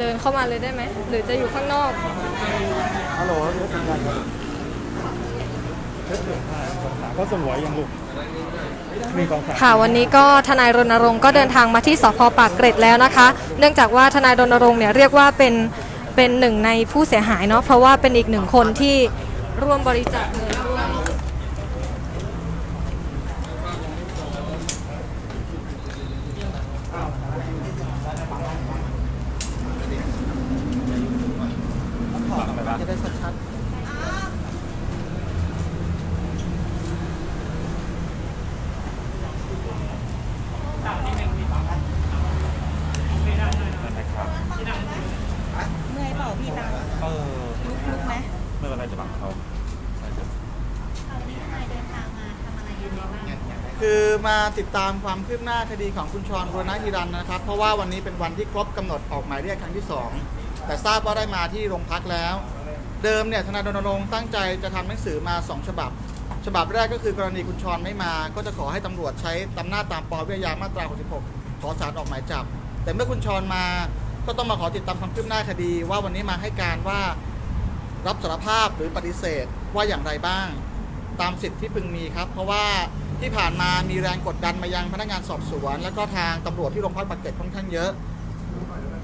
เดินเข้ามาเลยได้ไหม หรือจะอยู่ข้างนอก ฮัลโหลเทสสัญญาณครับเทสหนึ่งห้าสองสามเขาสงวยยังลูกหนึ่งสองสาม ค่ะวันนี้ก็ทนายรณรงค์ก็เดินทางมาที่สพปากเกร็ดแล้วนะคะ เนื่องจากว่าทนายรณรงค์เนี่ยเรียกว่าเป็นเป็นหนึ่งในผู้เสียหายเนาะเพราะว่าเป็นอีกหนึ่งคนที่ร่วมบริจาคเงินด้วย จะได้ชัด เมื่อยเปล่าพี่ตัง เออ ลุกลุกไหม ไม่เป็นไรจะบังเขาใช่จะ คือ มาติดตามความคืบหน้าคดีของคุณชรบุรณะฮิรันนะครับ เพราะว่าวันนี้เป็นวันที่ครบกำหนดออกหมายเรียกครั้งที่ 2 แต่ทราบว่าได้มาที่โรงพักแล้ว เดิมเนี่ยทนายรณรงค์ตั้งใจจะทำหนังสือมา 2 ฉบับ ฉบับแรกก็คือกรณีคุณชรไม่มา ก็จะขอให้ตำรวจใช้ตำหน้าตามปวิทยามาตรา 66 ขอสารออกหมายจับ แต่เมื่อคุณชรมาก็ต้องมาขอติดตามความคืบหน้าคดี ว่าวันนี้มาให้การว่ารับสารภาพหรือปฏิเสธว่าอย่างไรบ้าง ตามสิทธิ์ที่พึงมีครับ เพราะว่า ที่ผ่านมามีแรงกดดันมายังพนักงานสอบสวน แล้วก็ทางตำรวจที่โรงพักปากเกร็ดค่อนข้างเยอะ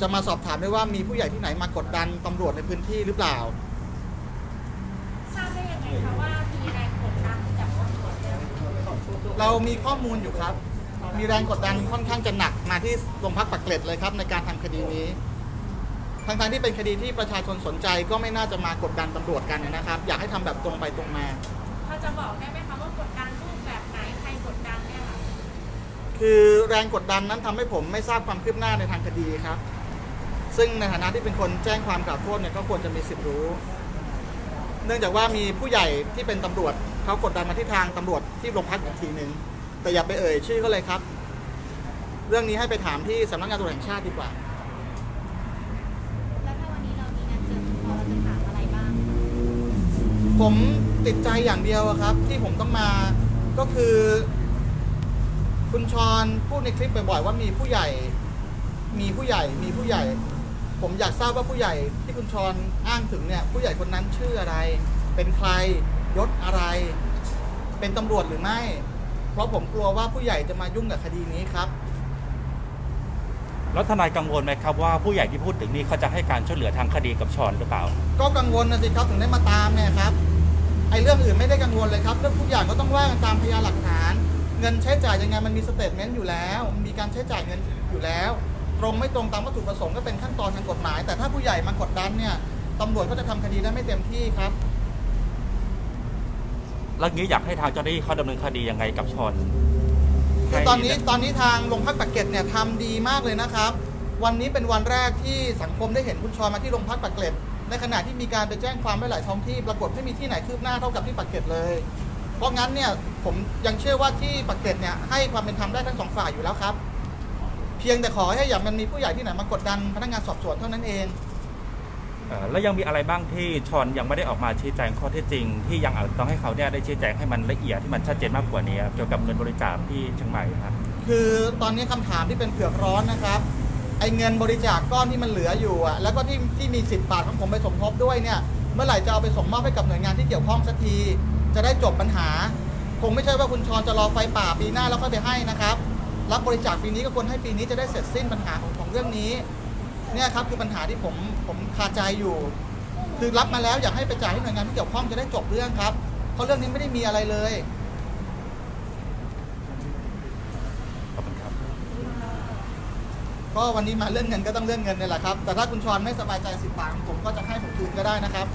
จะมาสอบถามด้วยว่ามีผู้ใหญ่ที่ไหนมากดดันตำรวจในพื้นที่หรือเปล่า ทราบได้ยังไงคะว่ามีแรงกดดันจากตำรวจเนี่ยเรามีข้อมูลอยู่ครับ มีแรงกดดันค่อนข้างจะหนักมาที่โรงพักปากเกร็ดเลยครับ ในการทำคดีนี้ทางทางๆที่เป็นคดีที่ประชาชนสนใจก็ไม่น่าจะมากดดันตำรวจกันนะครับ อยากให้ทำแบบตรงไปตรงมาพอจะบอกได้ไหม คือแรงกดดันนั้นทำให้ผมไม่ทราบความคืบหน้าในทางคดีครับ ซึ่งในฐานะที่เป็นคนแจ้งความกล่าวโทษเนี่ยก็ควรจะมีสิทธิ์รู้ เนื่องจากว่ามีผู้ใหญ่ที่เป็นตำรวจเขากดดันมาที่ทางตำรวจที่โรงพักอีกทีหนึ่งแต่อย่าไปเอ่ยชื่อเขาเลยครับ เรื่องนี้ให้ไปถามที่สำนักงานตำรวจแห่งชาติดีกว่าแล้วถ้าวันนี้เรามีงานเจอคุณพอเราจะถามอะไรบ้างผมติดใจอย่างเดียวอะครับ ที่ผมต้องมาก็คือ คุณชรพูดในคลิปบ่อยๆว่ามีผู้ใหญ่ มีผู้ใหญ่ มีผู้ใหญ่ ผมอยากทราบว่าผู้ใหญ่ที่คุณชรอ้างถึงเนี่ย ผู้ใหญ่คนนั้นชื่ออะไร เป็นใคร ยศอะไร เป็นตำรวจหรือไม่ เพราะผมกลัวว่าผู้ใหญ่จะมายุ่งกับคดีนี้ครับ แล้วทนายกังวลไหมครับว่าผู้ใหญ่ที่พูดถึงนี่เขาจะให้การช่วยเหลือทางคดีกับชอนหรือเปล่า ก็กังวลนะสิครับถึงได้มาตามเนี่ยครับ ไอ้เรื่องอื่นไม่ได้กังวลเลยครับ เรื่องทุกอย่างก็ต้องว่ากันตามพยานหลักฐาน เงินใช้จ่ายยังไงมันมีสเตทเมนต์อยู่แล้ว มีการใช้จ่ายเงินอยู่แล้ว ตรงไม่ตรงตามวัตถุประสงค์ก็เป็นขั้นตอนทางกฎหมาย แต่ถ้าผู้ใหญ่มากดดันเนี่ยตำรวจก็จะทำคดีได้ไม่เต็มที่ครับ แล้วงี้อยากให้ทางเจ้าหน้าที่เขาดำเนินคดียังไงกับชอนคือตอนนี้ตอนนี้ทางโรงพักปากเกร็ดเนี่ยทำดีมากเลยนะครับ วันนี้เป็นวันแรกที่สังคมได้เห็นคุณชรมาที่โรงพักปากเกร็ดในขณะที่มีการไปแจ้งความไว้หลายท้องที่ปรากฏไม่มีที่ไหนคืบหน้าเท่ากับที่ปากเกร็ดเลย เพราะงั้นเนี่ยผมยังเชื่อว่าที่ปากเกร็ดเนี่ยให้ความเป็นธรรมได้ทั้งสองฝ่ายอยู่แล้วครับ เพียงแต่ขอให้อย่ามันมีผู้ใหญ่ที่ไหนมากดดันพนักงานสอบสวนเท่านั้นเอง เอ่อแล้วยังมีอะไรบ้างที่ชอนยังไม่ได้ออกมาชี้แจงข้อเท็จจริง ที่ยังอาจต้องให้เขาเนี่ยได้ชี้แจงให้มันละเอียดที่มันชัดเจนมากกว่านี้ครับเกี่ยวกับเงินบริจาคที่เชียงใหม่ครับ คือตอนนี้คำถามที่เป็นเผือกร้อนนะครับ ไอ้เงินบริจาคก้อนที่มันเหลืออยู่อะแล้วก็ที่ที่มีสิบบาทของผมไปสมทบด้วยเนี่ย เมื่อไหร่จะเอาไปส่งมอบให้กับหน่วยงานที่เกี่ยวข้องสักที จะได้จบปัญหา คงไม่ใช่ว่าคุณชรจะรอไฟป่าปีหน้าแล้วค่อยไปให้นะครับ รับบริจาคปีนี้ก็ควรให้ปีนี้จะได้เสร็จสิ้นปัญหาของของเรื่องนี้ เนี่ยครับคือปัญหาที่ผมผมคาใจอยู่ คือรับมาแล้วอยากให้ไปจ่ายให้หน่วยงานที่เกี่ยวข้องจะได้จบเรื่องครับ เพราะเรื่องนี้ไม่ได้มีอะไรเลยขอบคุณครับก็วันนี้มาเรื่องเงินก็ต้องเรื่องเงินนี่แหละครับ แต่ถ้าคุณชรไม่สบายใจสิบบาทของผมก็จะให้ผมคืนก็ได้นะครับ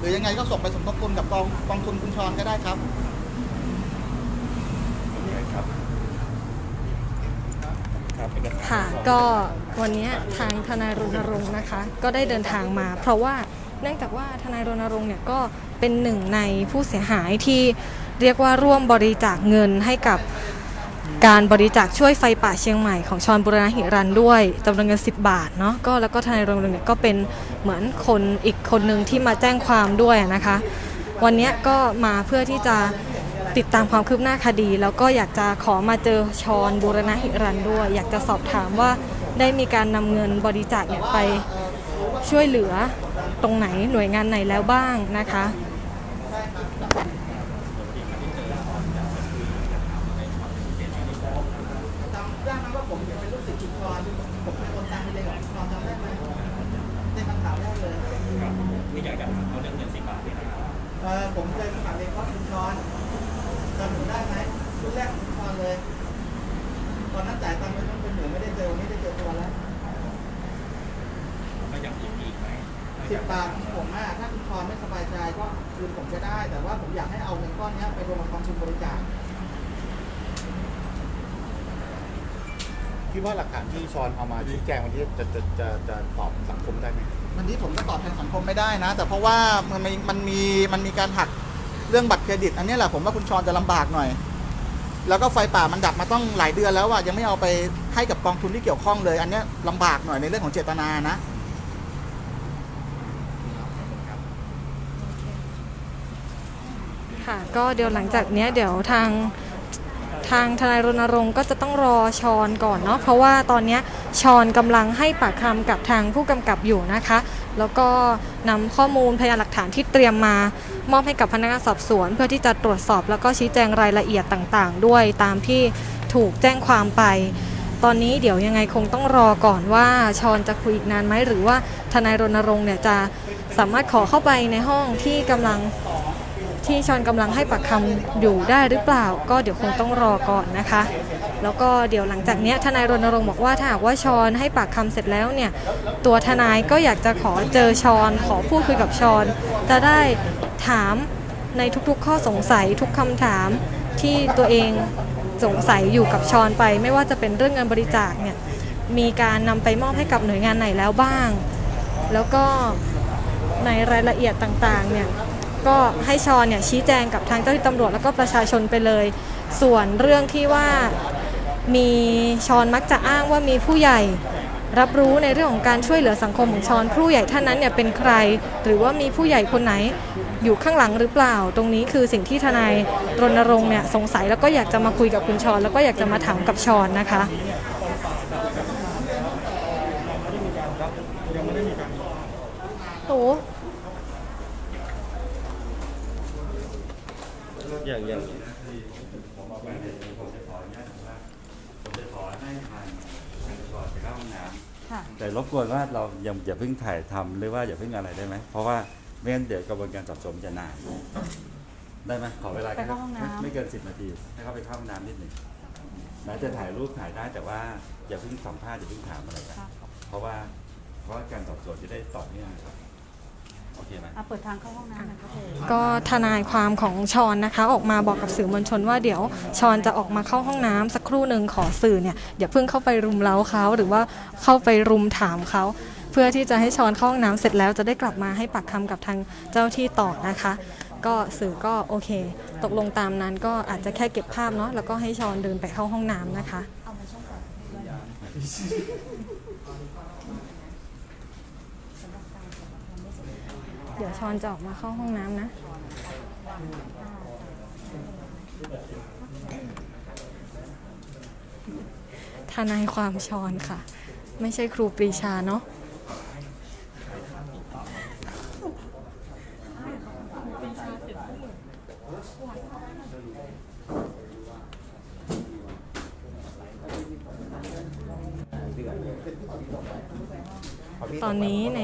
หรือยังไงก็ส่งไปสมทบทุนกับกองกองทุนคุณชรก็ได้ครับครับครับเอกสารค่ะก็วันนี้ทางทนายรณรงค์นะคะ ก็ได้เดินทางมา เพราะว่าเนื่องจากว่าทนายรณรงค์เนี่ยก็เป็นหนึ่งในผู้เสียหายที่เรียกว่าร่วมบริจาคเงินให้กับ การบริจาคช่วยไฟป่าเชียงใหม่ของชอนบุรณะหิรันด้วยจำนวนเงิน 10 บาทเนาะก็แล้วก็ทนายรณรงค์เนี่ยก็เป็นเหมือนคนอีกคนหนึ่งที่มาแจ้งความด้วยนะคะ วันนี้ก็มาเพื่อที่จะติดตามความคืบหน้าคดี แล้วก็อยากจะขอมาเจอชอนบูรณะหิรันด้วย อยากจะสอบถามว่าได้มีการนำเงินบริจาคเนี่ยไปช่วยเหลือตรงไหนหน่วยงานไหนแล้วบ้างนะคะ จำได้ไหมว่าผมเป็น ลูกศิษย์คุณชรผมเป็นคนตามไปเรียนกับคุณชรจำได้ไหมในคำถามแรกเลยที่อยากจะถามเขาเรื่องเงินสิบบาทนี่นะครับเออผมเคยสมัครเรียนคอร์สคุณชรจำผมได้ไหมรุ่นแรกของคุณชรเลย ตอนนั้นจ่ายตังค์ไปต้องเป็นหมื่นไม่ได้เจอวันนี้ได้เจอตัวแล้วก็อยากอีกอีกไหมสิบบาทของผมอะถ้าคุณชรไม่สบายใจก็คืนผมก็ได้ แต่ว่าผมอยากให้เอาเงินก้อนนี้ไปรวมกับกองทุนบริจาค คิดว่าหลักฐานที่ชอนเอามาชี้แจงวันนี้จะจะจะจะตอบสังคมได้ไหมวันนี้ผมก็ตอบแทนสังคมไม่ได้นะ แต่เพราะว่ามันมีมันมีมันมีการหักเรื่องบัตรเครดิต อันเนี้ยแหละผมว่าคุณชรจะลำบากหน่อย แล้วก็ไฟป่ามันดับมาต้องหลายเดือนแล้วอะยังไม่เอาไปให้กับกองทุนที่เกี่ยวข้องเลย อันเนี้ยลำบากหน่อยในเรื่องของเจตนานะ ค่ะ ก็เดี๋ยวหลังจากเนี้ยเดี๋ยวทาง ทางทนายรณรงค์ก็จะต้องรอชอนก่อนเนาะเพราะว่าตอนนี้ชอนกำลังให้ปากคำกับทางผู้กำกับอยู่นะคะ แล้วก็นำข้อมูลพยานหลักฐานที่เตรียมมามอบให้กับพนักงานสอบสวน เพื่อที่จะตรวจสอบแล้วก็ชี้แจงรายละเอียดต่างๆ ด้วยตามที่ถูกแจ้งความไป ตอนนี้เดี๋ยวยังไงคงต้องรอก่อนว่าชอนจะคุยอีกนานไหมหรือว่าทนายรณรงค์เนี่ยจะสามารถขอเข้าไปในห้องที่กำลัง ที่ชอนกำลังให้ปากคำอยู่ได้หรือเปล่า ก็เดี๋ยวคงต้องรอก่อนนะคะ แล้วก็เดี๋ยวหลังจากนี้ทนายรณรงค์บอกว่าถ้าหากว่าชอนให้ปากคำเสร็จแล้วเนี่ยตัวทนายก็อยากจะขอเจอชอนขอพูดคุยกับชอนจะได้ถามในทุกๆ ข้อสงสัยทุกคำถามที่ตัวเองสงสัยอยู่กับชอนไป ไม่ว่าจะเป็นเรื่องเงินบริจาคเนี่ยมีการนำไปมอบให้กับหน่วยงานไหนแล้วบ้าง แล้วก็ในรายละเอียดต่างๆเนี่ย ก็ให้ชอนเนี่ยชี้แจงกับทางเจ้าหน้าที่ตำรวจแล้วก็ประชาชนไปเลย ส่วนเรื่องที่ว่ามีชอนมักจะอ้างว่ามีผู้ใหญ่รับรู้ในเรื่องของการช่วยเหลือสังคมของชอนผู้ใหญ่ท่านนั้นเนี่ยเป็นใคร หรือว่ามีผู้ใหญ่คนไหนอยู่ข้างหลังหรือเปล่า ตรงนี้คือสิ่งที่ทนายรณรงค์เนี่ยสงสัยแล้วก็อยากจะมาคุยกับคุณชอนแล้วก็อยากจะมาถามกับชอนนะคะโอ้ อย่างอย่างผมบอกว่าเดี๋ยวผมจะขออนุญาตว่าผมจะขอให้ทางทางชอไปเข้าห้องน้ำแต่รบกวนว่าเรายังอย่าเพิ่งถ่ายทำหรือว่าอย่าเพิ่งอะไรได้ไหมเพราะว่าไม่งั้นเดี๋ยวกระบวนการสอบสวนจะนานได้ไหมขอเวลาแค่ไม่ไม่เกินสิบนาทีให้เขาไปเข้าห้องน้ำนิดหนึ่งแม้จะถ่ายรูปถ่ายได้แต่ว่าอย่าเพิ่งสัมภาษณ์อย่าเพิ่งถามอะไรกันเพราะว่าเพราะว่าการสอบสวนจะได้ต่อเนื่องครับโอเคไหมอะเปิดทางเข้าห้องน้ำหนะคะผมก็ทนายความของชอนนะคะ ออกมาบอกกับสื่อมวลชนว่าเดี๋ยวชอนจะออกมาเข้าห้องน้ำสักครู่หนึ่งขอสื่อเนี่ยอย่าเพิ่งเข้าไปรุมเร้าเขาหรือว่าเข้าไปรุมถามเขาเพื่อที่จะให้ชอนเข้าห้องน้ำเสร็จแล้วจะได้กลับมาให้ปากคำกับทางเจ้าที่ต่อนะคะ ก็สื่อก็โอเค ตกลงตามนั้นก็อาจจะแค่เก็บภาพเนาะแล้วก็ให้ชอนเดินไปเข้าห้องน้ำนะคะ เดี๋ยวชอนจะออกมาเข้าห้องน้ำนะ ทนายความชอนค่ะ ไม่ใช่ครูปรีชาเนาะ ตอนนี้ใน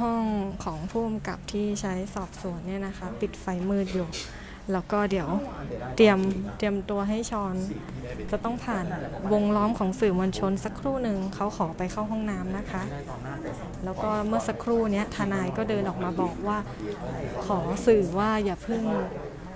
ห้องของผู้กำกับที่ใช้สอบสวนเนี่ยนะคะ ปิดไฟมืดอยู่ แล้วก็เดี๋ยวเตรียมเตรียมตัวให้ชอนจะต้องผ่านวงล้อมของสื่อมวลชนสักครู่หนึ่งเขาขอไปเข้าห้องน้ำนะคะ แล้วก็เมื่อสักครู่เนี้ยทนายก็เดินออกมาบอกว่า ขอสื่อว่าอย่าเพิ่ง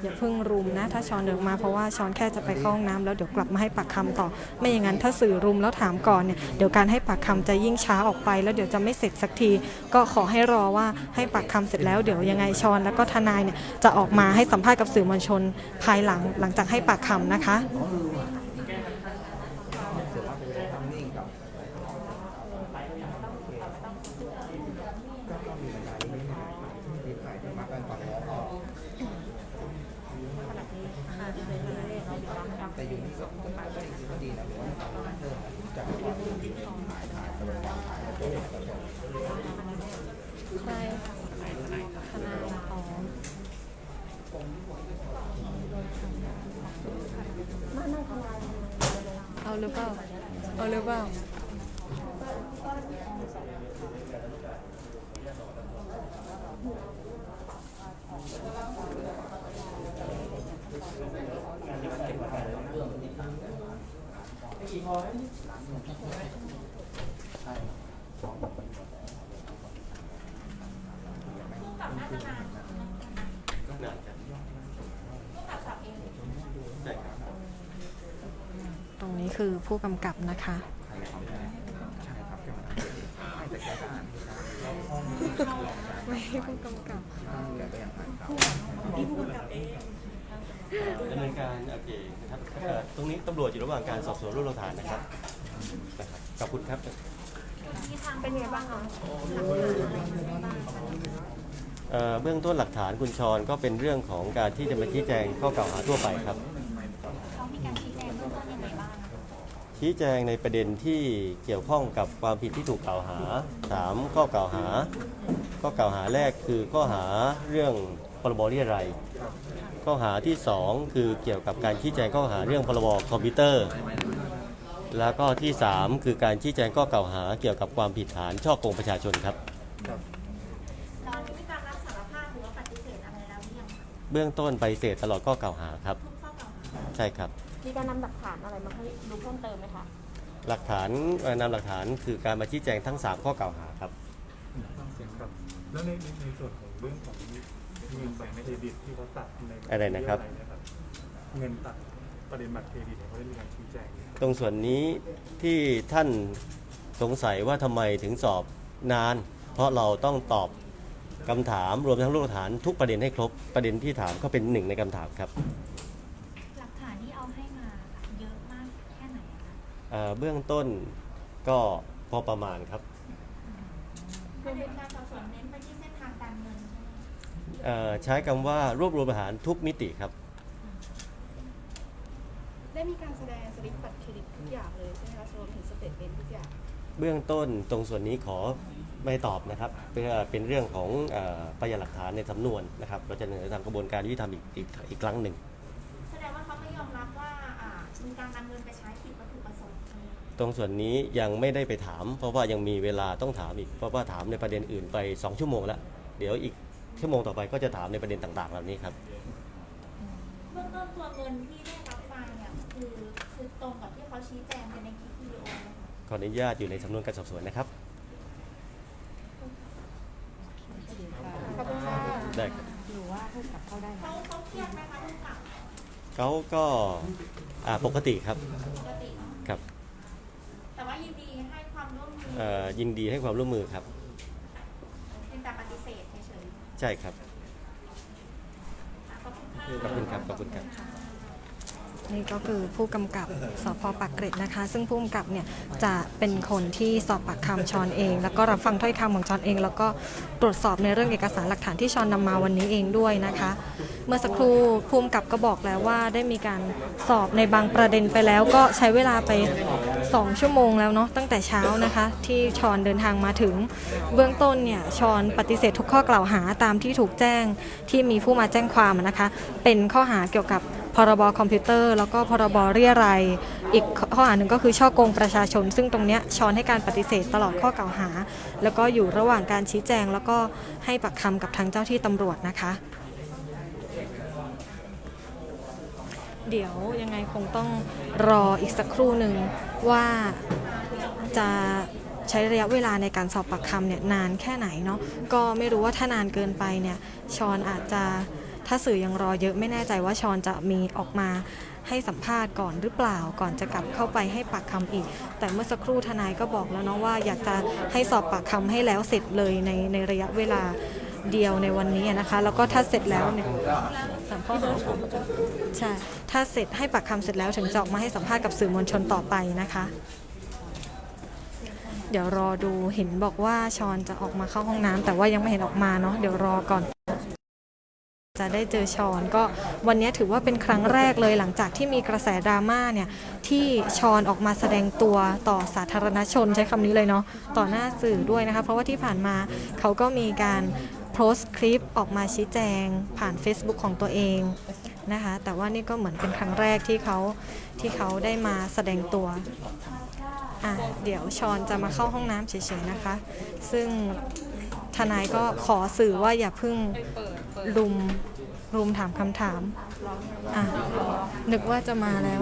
อย่าเพิ่งรุมนะ ถ้าชอนเดินมาเพราะว่าชอนแค่จะไปเข้าห้องน้ำแล้วเดี๋ยวกลับมาให้ปากคำต่อ ไม่อย่างนั้นถ้าสื่อรุมแล้วถามก่อนเนี่ยเดี๋ยวการให้ปากคำจะยิ่งช้าออกไป แล้วเดี๋ยวจะไม่เสร็จสักที ก็ขอให้รอว่าให้ปากคำเสร็จแล้วเดี๋ยวยังไงชอนแล้วก็ทนายเนี่ยจะออกมาให้สัมภาษณ์กับสื่อมวลชนภายหลังหลังจากให้ปากคำนะคะ เใช่ทนายพร้อม เอาหรือเปล่า เอาหรือเปล่าผู้กับน่าจะนานผู้กับสับเอง ตรงนี้ คือผู้กำกับนะคะไม่ให้ผู้กำกับดำเนินการโอเคนะครับเอ่อตรงนี้ตำรวจอยู่ระหว่างการสอบสวนรวบรวมหลักฐานนะครับนะครับขอบคุณครับที่ทางเป็นไงบ้างคะเอ่อเบื้องต้นหลักฐานคุณชรก็เป็นเรื่องของการที่จะมาชี้แจงข้อกล่าวหาทั่วไปครับ ชี้แจงในประเด็นที่เกี่ยวข้องกับความผิดที่ถูกกล่าวหาสามข้อกล่าวหา ข้อกล่าวหาแรกคือข้อหาเรื่องพรบเรียรัยข้อหาที่สองคือเกี่ยวกับการชี้แจงข้อหาเรื่องพรบคอมพิวเตอร์ แล้วก็ที่สามคือการชี้แจงข้อกล่าวหาเกี่ยวกับความผิดฐานช่อโกงประชาชนครับ ตอนนี้มีการรับสารภาพหรือว่าปฏิเสธอะไรแล้วหรือยังคะเบื้องต้นปฏิเสธตลอดข้อกล่าวหาครับ ทุกข้อกล่าวหา ใช่ครับ มีการนำหลักฐานอะไรมาให้ดูเพิ่มเติมไหมคะหลักฐานเอ่อนำหลักฐานคือการมาชี้แจงทั้ง 3 ข้อกล่าวหาครับ ฟังเสียงครับ แล้วในในในส่วนของเรื่องของเงินบัตรเครดิตที่เขาตัดในอะไรนะครับ เยเงินตัดประเด็นบัตรเครดิตเนี่ยเขาได้มีการชี้แจงไหมครับตรงส่วนนี้ที่ท่านสงสัยว่าทำไมถึงสอบนาน เพราะเราต้องตอบคำถามรวมทั้งรูปหลักฐานทุกประเด็นให้ครบประเด็นที่ถามก็เป็นหนึ่งในคำถามครับ หลักฐานที่เอา ให้มาเยอะมากแค่ไหนอะคะเอ่อเบื้องต้นก็พอประมาณครับประเด็นการสอบสวนเน้นไปที่เส้นทางการเงินใช่ไหมเอ่อใช้คำว่ารวบรวมหลักฐานทุกมิติครับได้มีการแสดงสลิปบัตรเครดิตทุกอย่างเลยใช่ไหมคะรวมถึงสเตทเมนต์ทุกอย่าง เบื้องต้นตรงส่วนนี้ขอไม่ตอบนะครับเพื่อเป็นเรื่องของเอ่อพยานหลักฐานในสำนวนนะครับเราจะเสนอทางกระบวนการยุติธรรมอีกอีกอีกครั้งหนึ่งำเงินไปใช้ผิดวัตถุประสงค์ใช่ไหมตรงส่วนนี้ยังไม่ได้ไปถาม เพราะว่ายังมีเวลาต้องถามอีก เพราะว่าถามในประเด็นอื่นไป 2 ชั่วโมงแล้ว เดี๋ยวอีกชั่วโมงต่อไปก็จะถามในประเด็นต่างๆ เหล่านี้ครับ เบื้องต้นตัวเงินที่ได้รับมาเนี่ยคือคือตรงกับที่เขาชี้แจงไปในคลิปวิดีโอไหมคะ ขออนุญาตอยู่ในสำนวนการสอบสวนนะครับ ขอบคุณค่ะได้ครับเขาเขาเครียดไหมคะลูกกับ เขาก็อ่าปกติครับปกติเนาะครับแต่ว่ายินดีให้ความร่วมมือเอ่อยินดีให้ความร่วมมือครับเป็นแต่ปฏิเสธเฉยใช่ครับ ๆขอบคุณค่ะ ขอบคุณครับขอบคุณครับ นี่ก็คือผู้กำกับสพปากเกร็ดนะคะ ซึ่งผู้กำกับเนี่ยจะเป็นคนที่สอบปากคำชอนเอง แล้วก็รับฟังถ้อยคำของชอนเอง แล้วก็ตรวจสอบในเรื่องเอกสารหลักฐานที่ชอนนำมาวันนี้เองด้วยนะคะ เมื่อสักครู่ผู้กำกับก็บอกแล้วว่าได้มีการสอบในบางประเด็นไปแล้วก็ใช้เวลาไป 2 ชั่วโมงแล้วเนาะตั้งแต่เช้านะคะ ที่ชอนเดินทางมาถึง เบื้องต้นเนี่ยชอนปฏิเสธทุกข้อกล่าวหาตามที่ถูกแจ้งที่มีผู้มาแจ้งความนะคะ เป็นข้อหาเกี่ยวกับ พรบคอมพิวเตอร์ แล้วก็พรบเรียรัยอีกข้อหาหนึ่งก็คือช่อกงประชาชน ซึ่งตรงเนี้ยชอนให้การปฏิเสธตลอดข้อกล่าวหา แล้วก็อยู่ระหว่างการชี้แจง แล้วก็ให้ปากคำกับทางเจ้าที่ตำรวจนะคะ เดี๋ยวยังไงคงต้องรออีกสักครู่หนึ่งว่าจะใช้ระยะเวลาในการสอบปากคำเนี่ยนานแค่ไหนเนาะก็ไม่รู้ว่าถ้านานเกินไปเนี่ยชอนอาจจะ ถ้าสื่อยังรอเยอะไม่แน่ใจว่าชอนจะมีออกมาให้สัมภาษณ์ก่อนหรือเปล่า ก่อนจะกลับเข้าไปให้ปากคำอีก แต่เมื่อสักครู่ทนายก็บอกแล้วเนาะว่าอยากจะให้สอบปากคำให้แล้วเสร็จเลยในในระยะเวลาเดียวในวันนี้นะคะ แล้วก็ถ้าเสร็จแล้วเนี่ยสามข้อหาใช่ถ้าเสร็จให้ปากคำเสร็จแล้วถึงจะออกมาให้สัมภาษณ์กับสื่อมวลชนต่อไปนะคะ เดี๋ยวรอดูเห็นบอกว่าชอนจะออกมาเข้าห้องน้ำแต่ว่ายังไม่เห็นออกมาเนาะเดี๋ยวรอก่อน จะได้เจอชอนก็วันนี้ถือว่าเป็นครั้งแรกเลยหลังจากที่มีกระแสดราม่าเนี่ยที่ชอนออกมาแสดงตัวต่อสาธารณชนใช้คำนี้เลยเนาะต่อหน้าสื่อด้วยนะคะเพราะว่าที่ผ่านมาเขาก็มีการโพสต์คลิปออกมาชี้แจง ผ่าน Facebook ของตัวเองนะคะแต่ว่านี่ก็เหมือนเป็นครั้งแรกที่เขาที่เขาได้มาแสดงตัวอะเดี๋ยวชอนจะมาเข้าห้องน้ำเฉยๆนะคะ ซึ่งทนายก็ขอสื่อว่าอย่าเพิ่งรุม รุมถามคำถาม อะ นึกว่าจะมาแล้ว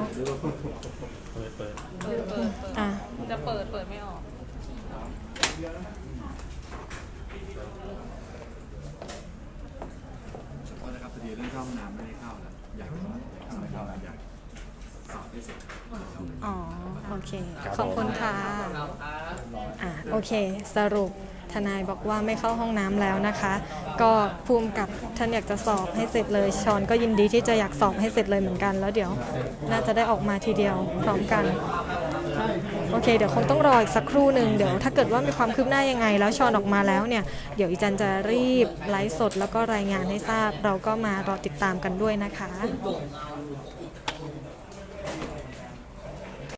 อะ จะเปิดเปิดไม่ออกนะครับพอดีเรื่องเข้าห้องน้ำไม่ได้เข้าแล้วอยากเข้าไม่เข้าแล้วอยากสอบให้เสร็จ อ๋อ โอเค ขอบคุณค่ะ อะ โอเค สรุป ทนายบอกว่าไม่เข้าห้องน้ำแล้วนะคะ ก็ภูมิกับท่านอยากจะสอบให้เสร็จเลยชอนก็ยินดีที่จะอยากสอบให้เสร็จเลยเหมือนกัน แล้วเดี๋ยวน่าจะได้ออกมาทีเดียวพร้อมกันโอเคเดี๋ยวคงต้องรออีกสักครู่หนึ่งเดี๋ยวถ้าเกิดว่ามีความคืบหน้ายังไง แล้วชอนออกมาแล้วเนี่ยเดี๋ยวอีจันจะรีบไลฟ์สดแล้วก็รายงานให้ทราบ เราก็มารอติดตามกันด้วยนะคะ